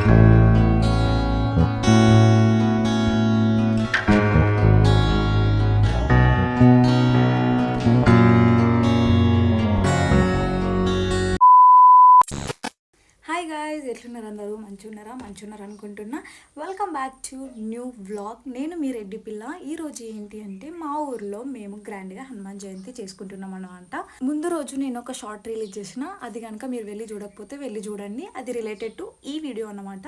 Thank you. Hi guys ఎట్లున్నారు అందరూ? మంచి ఉన్నారా మంచి ఉన్నారు అనుకుంటున్నా. Welcome back to new vlog నేను మీ రెడ్డి పిల్ల ఈ రోజు ఏంటి అంటే మా ఊర్లో మేము గ్రాండ్గా హనుమాన్ జయంతి చేసుకుంటున్నాం అనమాట ముందు రోజు నేను ఒక షార్ట్ రిలీజ్ చేసిన. అది కనుక మీరు వెళ్ళి చూడకపోతే వెళ్ళి చూడండి. అది రిలేటెడ్ టు ఈ వీడియో అనమాట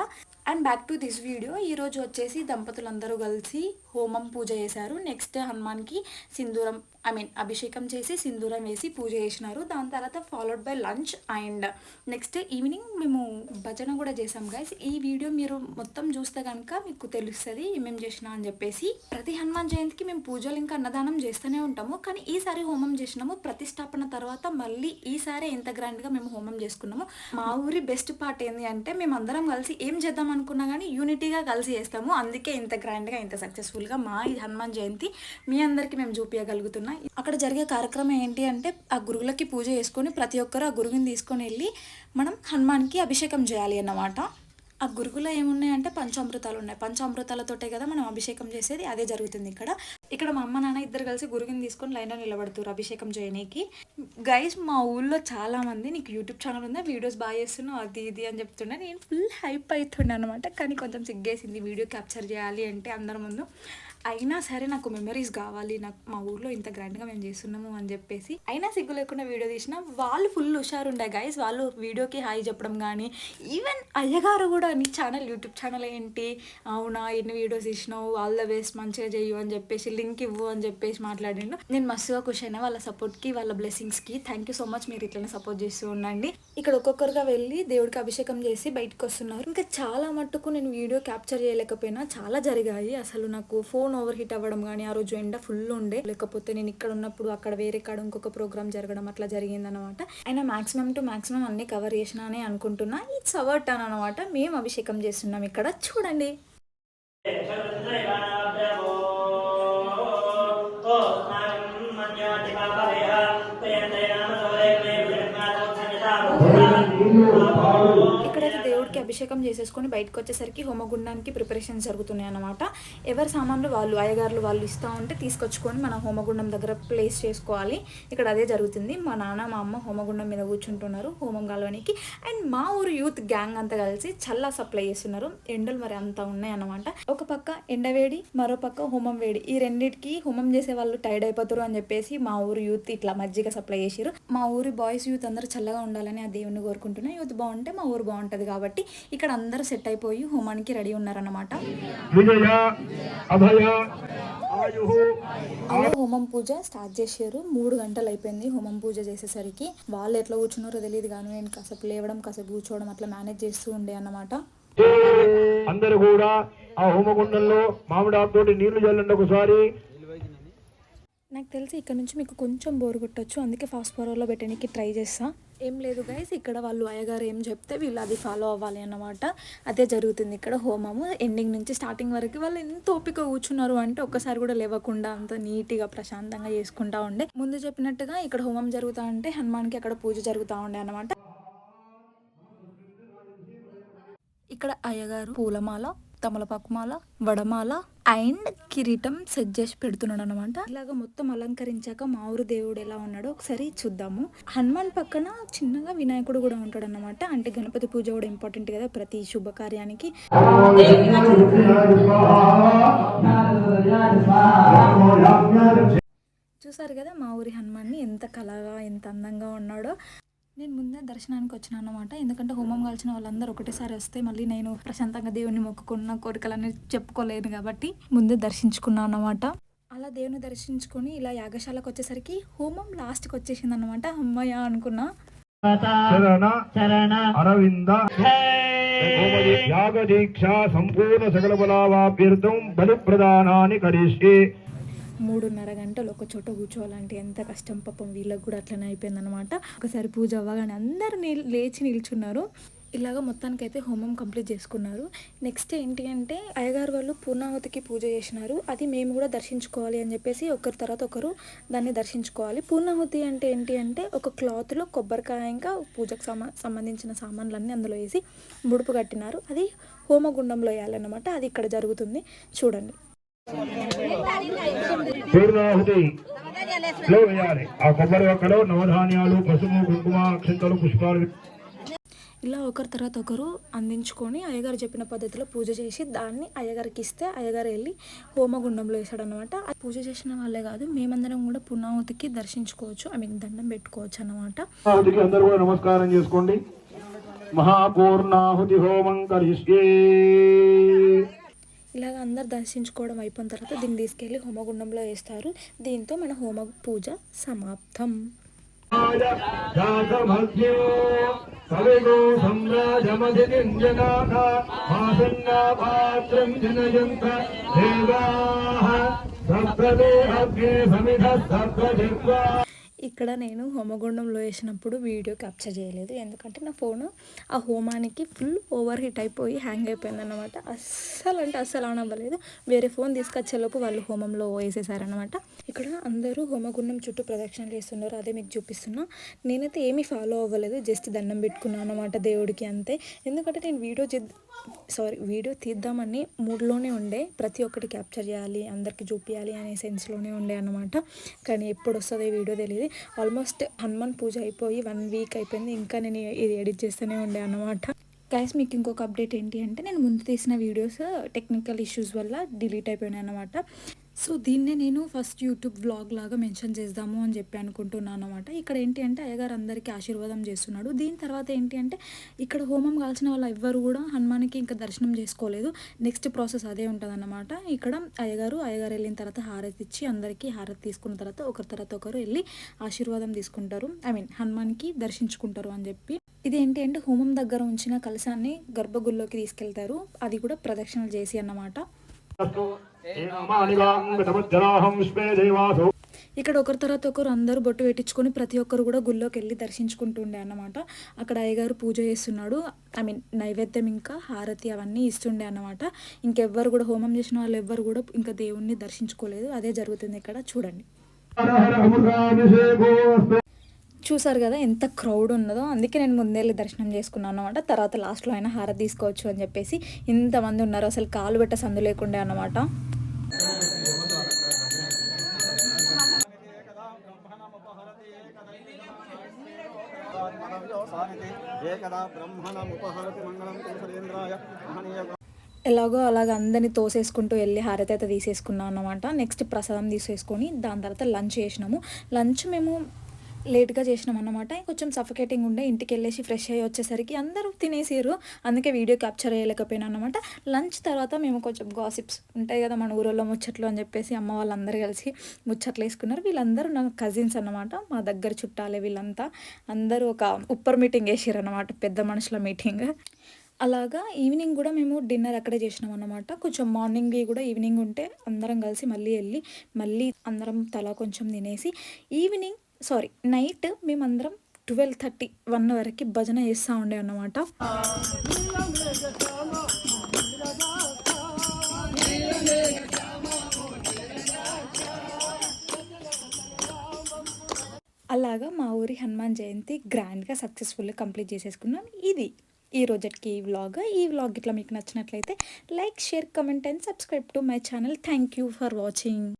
and back to this video ఈ రోజు వచ్చేసి దంపతులందరూ కలిసి హోమం పూజ చేశారు. నెక్స్ట్ హనుమాన్కి సింధూరం ఐ మీన్ అభిషేకం చేసి సింధూరం వేసి పూజ చేసినారు. దాని తర్వాత followed by lunch and next evening మేము భజన కూడా చేసాం గైస్ ఈ వీడియో మీరు మొత్తం చూస్తే కనుక మీకు తెలుస్తుంది ఏమేమి చేసినా అని చెప్పేసి. ప్రతి హనుమాన్ జయంతికి మేము పూజలు ఇంకా అన్నదానం చేస్తూనే ఉంటాము. కానీ ఈసారి హోమం చేసినాము. ప్రతిష్టాపన తర్వాత మళ్ళీ ఈసారి ఎంత గ్రాండ్గా మేము హోమం చేసుకున్నాము. మా ఊరి బెస్ట్ పార్ట్ ఏంటి అంటే మేము అందరం కలిసి ఏం చేద్దాం అనుకున్నా కానీ యూనిటీగా కలిసి చేస్తాము. అందుకే ఇంత గ్రాండ్గా ఇంత సక్సెస్ఫుల్గా మా ఈ హనుమాన్ జయంతి మీ అందరికీ మేము చూపించగలుగుతున్నాం అక్కడ జరిగే కార్యక్రమం ఏంటి అంటే ఆ గురువులకి పూజ చేసుకొని ప్రతి ఒక్కరు ఆ గురువుని తీసుకొని వెళ్ళి మనం హనుమాన్కి అభిషేకం చేయాలి అన్నమాట. ఆ గురుగులో ఏమున్నాయంటే పంచామృతాలు ఉన్నాయి. పంచామృతాలతోటే కదా మనం అభిషేకం చేసేది అదే జరుగుతుంది ఇక్కడ. ఇక్కడ మా అమ్మ నాన్న ఇద్దరు కలిసి గురుగుని తీసుకొని లైన్లో నిలబడుతారు అభిషేకం చేయనీకి. గైస్ మా ఊళ్ళో చాలా మంది నీకు యూట్యూబ్ ఛానల్ ఉందా? వీడియోస్ బాగా చేస్తున్నావు అది ఇది అని చెప్తుండే. నేను ఫుల్ హైప్ అవుతుండే అనమాట కానీ కొంచెం సిగ్గేసింది. వీడియో క్యాప్చర్ చేయాలి అంటే అందరి ముందు అయినా సరే నాకు మెమరీస్ కావాలి. నాకు మా ఊర్లో ఇంత గ్రాండ్గా మేము చేస్తున్నాము అని చెప్పేసి అయినా సిగ్గు లేకుండా వీడియో తీసిన వాళ్ళు ఫుల్ హుషారుండే గైస్ వాళ్ళు వీడియోకి హాయ్ చెప్పడం కానీ ఈవెన్ అయ్యగారు కూడా నీ ఛానల్ యూట్యూబ్ ఛానల్ ఏంటి? అవునా ఎన్ని వీడియోస్ తీసినావు? ఆల్ ద బెస్ట్ మంచిగా చెయ్యు అని చెప్పేసి లింక్ ఇవ్వు అని చెప్పేసి మాట్లాడిండు. నేను మస్తుగా ఖుషి అయినా వాళ్ళ సపోర్ట్కి వాళ్ళ బ్లెస్సింగ్స్కి థ్యాంక్ యూ సో మచ్ మీరు ఇట్లనే సపోర్ట్ చేస్తూ ఉండండి. ఇక్కడ ఒక్కొక్కరుగా వెళ్ళి దేవుడికి అభిషేకం చేసి బయటకు వస్తున్నారు. ఇంకా చాలా మట్టుకు నేను వీడియో క్యాప్చర్ చేయలేకపోయినా చాలా జరిగాయి. అసలు నాకు ఫోన్ ఓవర్ హీట్ అవ్వడం కానీ ఆ రోజు ఎండ ఫుల్ ఉండే. లేకపోతే నేను ఇక్కడ ఉన్నప్పుడు అక్కడ వేరే కాడ ఇంకొక ప్రోగ్రామ్ జరగడం అట్లా జరిగిందనమాట అయినా మాక్సిమం టు మాక్సిమం అన్ని కవర్ చేసినా అని అనుకుంటున్నా. ఇట్స్ అవర్ టర్న్ అనమాట మేము అభిషేకం చేస్తున్నాం ఇక్కడ. చూడండి. ఇక్కడైతే అభిషేకం చేసేసుకొని బయటకు వచ్చేసరికి హోమగుండానికి ప్రిపరేషన్ జరుగుతున్నాయి అన్నమాట ఎవరి సామాన్లు వాళ్ళు అయ్యగారులు వాళ్ళు ఇస్తూ ఉంటే తీసుకొచ్చుకొని మన హోమగుండం దగ్గర ప్లేస్ చేసుకోవాలి. ఇక్కడ అదే జరుగుతుంది. మా నాన్న మా అమ్మ హోమగుండం మీద కూర్చుంటున్నారు హోమం కాలువనికి. అండ్ మా ఊరు యూత్ గ్యాంగ్ అంతా కలిసి చల్ల సప్లై చేస్తున్నారు. ఎండలు మరి అంతా ఉన్నాయి అన్నమాట ఒక పక్క ఎండవేడి మరో పక్క హోమం వేడి. ఈ రెండింటికి హోమం చేసే వాళ్ళు టైర్డ్ అయిపోతారు అని చెప్పేసి మా ఊరు యూత్ ఇట్లా మజ్జిగ సప్లై చేసారు మా ఊరి బాయ్స్ యూత్ అందరూ చల్లగా ఉండాలని ఆ దేవుని కోరుకుంటున్నాను యూత్ బాగుంటే మా ఊరు బాగుంటుంది కాబట్టి ఇక్కడ అందరూ సెట్ అయిపోయి హోమానికి రెడీ ఉన్నారన్నమాట. అలా హోమం పూజ స్టార్ట్ చేశారు. మూడు గంటలు అయిపోయింది హోమం పూజ చేసేసరికి. వాళ్ళు ఎట్లా కూర్చున్నారో తెలియదు కానీ నేను కాసేపు లేవడం కాసేపు కూర్చోవడం అట్లా మేనేజ్ చేస్తూ ఉండే అన్నమాట. అందరూ కూడా ఆ హోమగుండంలో మామిడి ఆకుతోటి నీళ్ళు చల్లండి ఒకసారి. నాకు తెలిసి ఇక్కడ నుంచి మీకు కొంచెం బోర్ కొట్టచ్చు. అందుకే ఫాస్ట్ ఫార్వర్డ్లో పెట్టడానికి ట్రై చేస్తా. ఏం లేదు గైస్ ఇక్కడ వాళ్ళు అయ్యగారు ఏం చెప్తే వీళ్ళు అది ఫాలో అవ్వాలి అన్నమాట. అదే జరుగుతుంది ఇక్కడ హోమము. ఎండింగ్ నుంచి స్టార్టింగ్ వరకు వాళ్ళు ఎంత ఓపిక కూర్చున్నారు అంటే ఒక్కసారి కూడా లేవకుండా అంత నీట్గా ప్రశాంతంగా చేసుకుంటా ఉండే. ముందు చెప్పినట్టుగా ఇక్కడ హోమం జరుగుతా ఉంటే హనుమాన్కి అక్కడ పూజ జరుగుతూ ఉండే అన్నమాట. ఇక్కడ అయ్యగారు పూలమాల తమలపాకుమాల వడమాల అండ్ కిరీటం సెట్ చేసి పెడుతున్నాడు అనమాట ఇలాగ మొత్తం అలంకరించాక మా దేవుడు ఎలా ఉన్నాడో ఒకసారి చూద్దాము. హనుమాన్ పక్కన చిన్నగా వినాయకుడు కూడా ఉంటాడు అనమాట అంటే గణపతి పూజ కూడా ఇంపార్టెంట్ కదా ప్రతి శుభకార్యానికి. చూసారు కదా మా ఊరి హనుమాన్ని ఎంత కళగా ఎంత అందంగా ఉన్నాడో. నేను ముందే దర్శనానికి వచ్చిన అనమాట ఎందుకంటే హోమం కలిసిన వాళ్ళందరూ ఒకటేసారి వస్తే మళ్ళీ నేను ప్రశాంతంగా దేవుని మొక్కుకున్న కోరికలన్నీ చెప్పుకోలేను కాబట్టి ముందే దర్శించుకున్నాను అనమాట అలా దేవుని దర్శించుకొని ఇలా యాగశాలకు వచ్చేసరికి హోమం లాస్ట్కి వచ్చేసింది అనమాట అమ్మయ్య అనుకున్నా అరవింద యాగ దీక్ష సంపూర్ణ సకల బలి ప్రదానాన్ని కరిష్యే. మూడున్నర గంటలు ఒక చోట కూర్చోవాలంటే ఎంత కష్టం పాపం. వీళ్ళకి కూడా అట్లనే అయిపోయిందనమాట ఒకసారి పూజ అవ్వగానే అందరు లేచి నిల్చున్నారు. ఇలాగ అయితే హోమం కంప్లీట్ చేసుకున్నారు. నెక్స్ట్ ఏంటి అంటే అయ్యగారు వాళ్ళు పూర్ణాహుతికి పూజ చేసినారు. అది మేము కూడా దర్శించుకోవాలి అని చెప్పేసి ఒకరి తర్వాత ఒకరు దాన్ని దర్శించుకోవాలి. పూర్ణాహుతి అంటే ఏంటి అంటే ఒక క్లాత్లో కొబ్బరికాయ ఇంకా పూజకు సమా సంబంధించిన సామాన్లన్నీ అందులో వేసి ముడుపు కట్టినారు. అది హోమగుండంలో వేయాలన్నమాట. అది ఇక్కడ జరుగుతుంది. చూడండి. పూర్ణాహుతి. లో వేయాలి. ఆ కొబ్బరి ఒక్కలో నవధాన్యాలు పసుపు కుంకుమ అక్షంతలు పుష్పాలు. ఇలా ఒకరి తర్వాత ఒకరు అందించుకొని అయ్యగారు చెప్పిన పద్ధతిలో పూజ చేసి దాన్ని అయ్యగారికి ఇస్తే అయ్యగారు వెళ్ళి హోమగుండంలో వేసాడు అనమాట పూజ చేసిన వాళ్ళే కాదు మేమందరం కూడా పుణ్యావతికి దర్శించుకోవచ్చు ఐ మీన్ దండం పెట్టుకోవచ్చు అనమాట అందరూ నమస్కారం చేసుకోండి. మహాపూర్ణాహుతి హోమం కరిష్యే. ఇలాగ అందరు దర్శించుకోవడం అయిపోయిన తర్వాత దీన్ని తీసుకెళ్ళి హోమగుండంలో వేస్తారు. దీంతో మన హోమ పూజ సమాప్తం. సమిధ ఇక్కడ నేను హోమగుండంలో వేసినప్పుడు వీడియో క్యాప్చర్ చేయలేదు. ఎందుకంటే నా ఫోను ఆ హోమానికి ఫుల్ ఓవర్ హీట్ అయిపోయి హ్యాంగ్ అయిపోయింది అనమాట అస్సలు అంటే అస్సలు ఆన్ అవ్వలేదు. వేరే ఫోన్ తీసుకొచ్చేలోపు వాళ్ళు హోమంలో వేసేసారనమాట ఇక్కడ అందరూ హోమగుండం చుట్టూ ప్రదక్షిణలు చేస్తున్నారు. అదే మీకు చూపిస్తున్నా. నేనైతే ఏమీ ఫాలో అవ్వలేదు. జస్ట్ దండం పెట్టుకున్నాను అనమాట దేవుడికి అంతే. ఎందుకంటే నేను వీడియో సారీ వీడియో తీద్దామని మూడ్లోనే ఉండే ప్రతి ఒక్కటి క్యాప్చర్ చేయాలి అందరికీ చూపించాలి అనే సెన్స్లోనే ఉండే అనమాట కానీ ఎప్పుడు వస్తుందో వీడియో తెలియదు ఆల్మోస్ట్ హనుమాన్ పూజ అయిపోయి వన్ వీక్ అయిపోయింది ఇంకా నేను ఇది ఎడిట్ చేస్తూనే ఉండే అనమాట గైస్ మీకు ఇంకొక అప్డేట్ ఏంటి అంటే నేను ముందు తీసిన వీడియోస్ టెక్నికల్ ఇష్యూస్ వల్ల డిలీట్ అయిపోయినాయి అనమాట సో దీన్నే నేను ఫస్ట్ యూట్యూబ్ వ్లాగ్ లాగా మెన్షన్ చేద్దాము అని చెప్పి అనుకుంటున్నాను అనమాట ఇక్కడ ఏంటి అంటే అయ్యగారు అందరికీ ఆశీర్వాదం చేస్తున్నాడు. దీని తర్వాత ఏంటి అంటే ఇక్కడ హోమం కాల్చిన వాళ్ళు ఎవ్వరు కూడా హనుమానికి ఇంకా దర్శనం చేసుకోలేదు. నెక్స్ట్ ప్రాసెస్ అదే ఉంటుందన్నమాట. ఇక్కడ అయ్యగారు అయ్యగారు వెళ్ళిన తర్వాత హారతి ఇచ్చి అందరికీ హారతి తీసుకున్న తర్వాత ఒకరి తర్వాత ఒకరు వెళ్ళి ఆశీర్వాదం తీసుకుంటారు. ఐ మీన్ హనుమాన్కి దర్శించుకుంటారు అని చెప్పి. ఇది ఏంటి అంటే హోమం దగ్గర ఉంచిన కలశాన్ని గర్భగుడిలోకి తీసుకెళ్తారు. అది కూడా ప్రదక్షిణలు చేసి అన్నమాట. ఇక్కడ ఒకరి తర్వాత ఒకరు అందరూ బొట్టు పెట్టించుకొని ప్రతి ఒక్కరు కూడా గుళ్ళోకి వెళ్ళి దర్శించుకుంటుండే అన్నమాట. అక్కడ అయ్యగారు పూజ చేస్తున్నాడు. ఐ మీన్ నైవేద్యం ఇంకా హారతి అవన్నీ ఇస్తుండే అన్నమాట. ఇంకెవ్వరు కూడా హోమం చేసిన వాళ్ళు ఎవ్వరు కూడా ఇంకా దేవుణ్ణి దర్శించుకోలేదు. అదే జరుగుతుంది ఇక్కడ. చూడండి. చూసారు కదా ఎంత క్రౌడ్ ఉన్నదో. అందుకే నేను ముందెళ్ళి దర్శనం చేసుకున్నాను అనమాట తర్వాత లాస్ట్లో అయినా హారతి తీసుకోవచ్చు అని చెప్పేసి ఇంతమంది ఉన్నారు. అసలు కాలు పెట్ట సందు లేకుండే అనమాట ఎలాగో అలాగ అందరిని తోసేసుకుంటూ వెళ్ళి హారతి అయితే తీసేసుకున్నాం అనమాట నెక్స్ట్ ప్రసాదం తీసేసుకొని దాని తర్వాత లంచ్ చేసినాము. లంచ్ మేము లేట్గా చేసినాం అన్నమాట కొంచెం సఫకేటింగ్ ఉండే ఇంటికి వెళ్ళేసి ఫ్రెష్ అయ్యి వచ్చేసరికి అందరూ తినేసారు అందుకే వీడియో క్యాప్చర్ చేయలేకపోయినా అనమాట లంచ్ తర్వాత మేము కొంచెం గాసిప్స్ ఉంటాయి కదా మన ఊరిలో ముచ్చట్లు అని చెప్పేసి అమ్మ వాళ్ళందరూ కలిసి ముచ్చట్లు వేసుకున్నారు. వీళ్ళందరూ నా కజిన్స్ అన్నమాట. మా దగ్గర చుట్టాలే వీళ్ళంతా. అందరూ ఒక ఉప్పర్ మీటింగ్ వేసారు అనమాట పెద్ద మనుషుల మీటింగ్ అలాగా ఈవినింగ్ కూడా మేము డిన్నర్ అక్కడే చేసినాం అన్నమాట కొంచెం మార్నింగ్ కూడా ఈవినింగ్ ఉంటే అందరం కలిసి మళ్ళీ వెళ్ళి మళ్ళీ అందరం తలా కొంచెం తినేసి ఈవినింగ్ సారీ నైట్ మేమందరం ట్వెల్వ్ థర్టీ వన్ వరకు భజన చేస్తూ ఉండే అన్నమాట. అలాగా మా ఊరి హనుమాన్ జయంతి గ్రాండ్గా సక్సెస్ఫుల్గా కంప్లీట్ చేసేసుకున్నాం. ఇది ఈ రోజుకి ఈ వ్లాగ్. ఈ వ్లాగ్ ఇట్లా మీకు నచ్చినట్లయితే like share comment and subscribe to my channel. Thank you for watching.